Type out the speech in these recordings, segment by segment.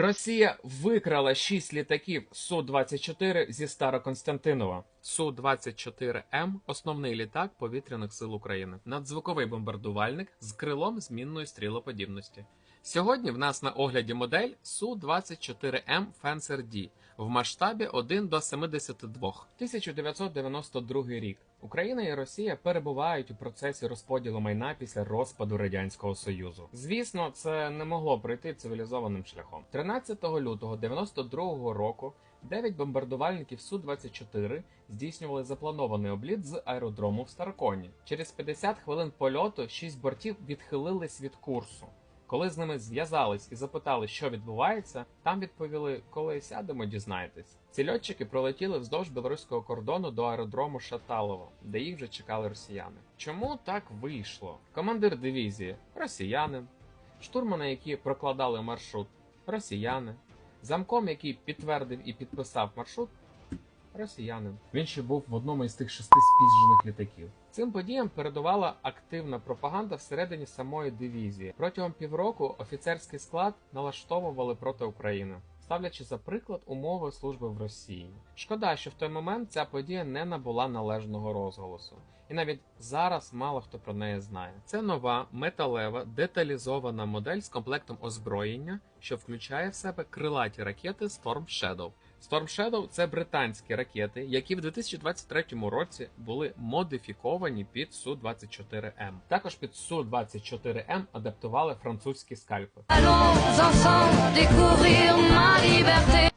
Росія викрала 6 літаків Су-24 зі Староконстантинова. Су-24М – основний літак повітряних сил України. Надзвуковий бомбардувальник з крилом змінної стрілоподібності. Сьогодні в нас на огляді модель Су-24М Fencer D в масштабі 1 до 72. 1992 рік. Україна і Росія перебувають у процесі розподілу майна після розпаду радянського союзу. Звісно, це не могло пройти цивілізованим шляхом. 13 лютого 92 року. Дев'ять бомбардувальників Су-24 здійснювали запланований обліт з аеродрому в Старконі. Через 50 хвилин польоту шість бортів відхилились від курсу. Коли з ними зв'язались і запитали, що відбувається, там відповіли: коли сядемо, дізнаєтесь. Ці льотчики пролетіли вздовж білоруського кордону до аеродрому Шаталово, де їх вже чекали росіяни. Чому так вийшло? Командир дивізії росіянин, штурмани, які прокладали маршрут, росіяни, замком, який підтвердив і підписав маршрут. Росіянин. Він ще був в одному із тих шести спіжених літаків. Цим подіям передувала активна пропаганда всередині самої дивізії. Протягом півроку офіцерський склад налаштовували проти України, ставлячи за приклад умови служби в Росії. Шкода, що в той момент ця подія не набула належного розголосу. І навіть зараз мало хто про неї знає. Це нова металева деталізована модель з комплектом озброєння, що включає в себе крилаті ракети Storm Shadow. Storm Shadow – це британські ракети, які в 2023 році були модифіковані під Су-24М. Також під Су-24М адаптували французькі скальпи.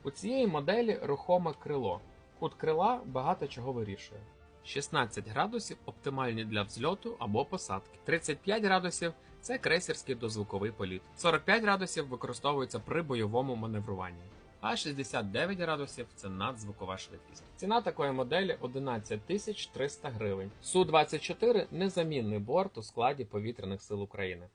У цієї моделі рухоме крило. Кут крила багато чого вирішує. 16 градусів оптимальні для взльоту або посадки. 35 градусів це крейсерський дозвуковий політ. 45 градусів використовується при бойовому маневруванні. А 69 градусів це надзвукова швидкість. Ціна такої моделі 11 тисяч 300 гривень. Су-24 незамінний борт у складі повітряних сил України.